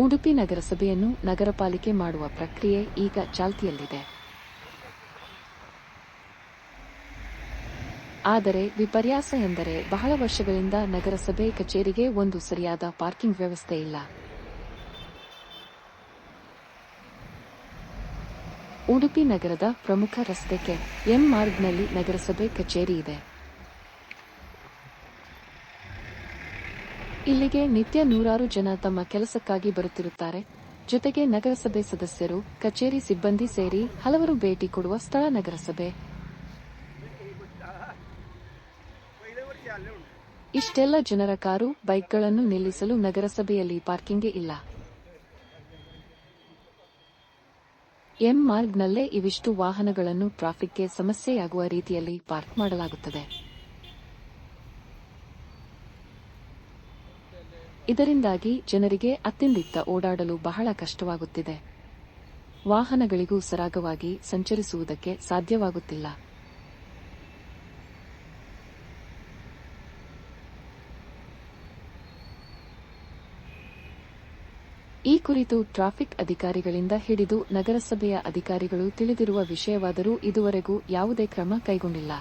ಉಡುಪಿ ನಗರಸಭೆಯನ್ನು ನಗರಪಾಲಿಕೆ ಮಾಡುವ ಪ್ರಕ್ರಿಯೆ ಈಗ ಚಾಲ್ತಿಯಲ್ಲಿದೆ. ಆದರೆ ವಿಪರ್ಯಾಸ ಎಂದರೆ ಬಹಳ ವರ್ಷಗಳಿಂದ ನಗರಸಭೆ ಕಚೇರಿಗೆ ಒಂದು ಸರಿಯಾದ ಪಾರ್ಕಿಂಗ್ ವ್ಯವಸ್ಥೆ ಇಲ್ಲ. ಉಡುಪಿ ನಗರದ ಪ್ರಮುಖ ರಸ್ತೆಗೆ ಎಂ ಮಾರ್ಗ್ನಲ್ಲಿ ನಗರಸಭೆ ಕಚೇರಿ ಇದೆ. ಇಲ್ಲಿಗೆ ನಿತ್ಯ ನೂರಾರು ಜನ ತಮ್ಮ ಕೆಲಸಕ್ಕಾಗಿ ಬರುತ್ತಿರುತ್ತಾರೆ. ಜೊತೆಗೆ ನಗರಸಭೆ ಸದಸ್ಯರು, ಕಚೇರಿ ಸಿಬ್ಬಂದಿ ಸೇರಿ ಹಲವರು ಭೇಟಿ ಕೊಡುವ ಸ್ಥಳ ನಗರಸಭೆ. ಇಷ್ಟೆಲ್ಲ ಜನರ ಕಾರು, ಬೈಕ್ಗಳನ್ನು ನಿಲ್ಲಿಸಲು ನಗರಸಭೆಯಲ್ಲಿ ಪಾರ್ಕಿಂಗೇ ಇಲ್ಲ. ಎಂ ಮಾರ್ಗ್ನಲ್ಲೇ ಇವಿಷ್ಟು ವಾಹನಗಳನ್ನು ಟ್ರಾಫಿಕ್ಗೆ ಸಮಸ್ಯೆಯಾಗುವ ರೀತಿಯಲ್ಲಿ ಪಾರ್ಕ್ ಮಾಡಲಾಗುತ್ತದೆ. ಇದರಿಂದಾಗಿ ಜನರಿಗೆ ಅತ್ತಿಂದಿತ್ತ ಓಡಾಡಲು ಬಹಳ ಕಷ್ಟವಾಗುತ್ತಿದೆ. ವಾಹನಗಳಿಗೂ ಸರಾಗವಾಗಿ ಸಂಚರಿಸುವುದಕ್ಕೆ ಸಾಧ್ಯವಾಗುತ್ತಿಲ್ಲ. ಈ ಕುರಿತು ಟ್ರಾಫಿಕ್ ಅಧಿಕಾರಿಗಳಿಂದ ಹಿಡಿದು ನಗರಸಭೆಯ ಅಧಿಕಾರಿಗಳು ತಿಳಿದಿರುವ ವಿಷಯವಾದರೂ ಇದುವರೆಗೂ ಯಾವುದೇ ಕ್ರಮ ಕೈಗೊಂಡಿಲ್ಲ.